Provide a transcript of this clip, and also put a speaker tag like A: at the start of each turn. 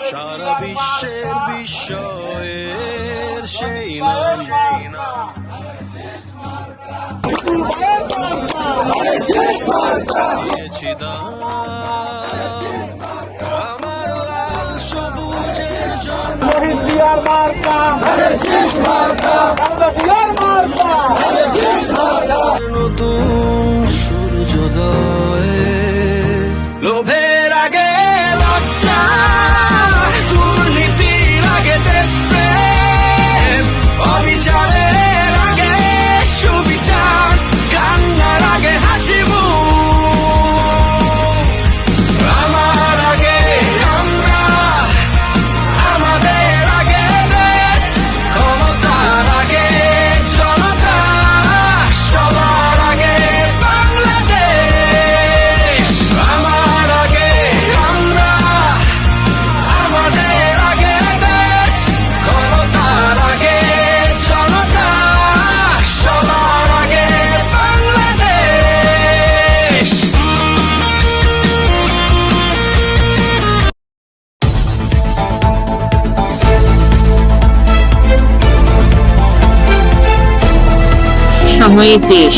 A: সারা বিশ্বের বিস্ময়ের সেই নাম দিয়েছি আমার লাল সবুজের জন্য
B: সময়ে দেশ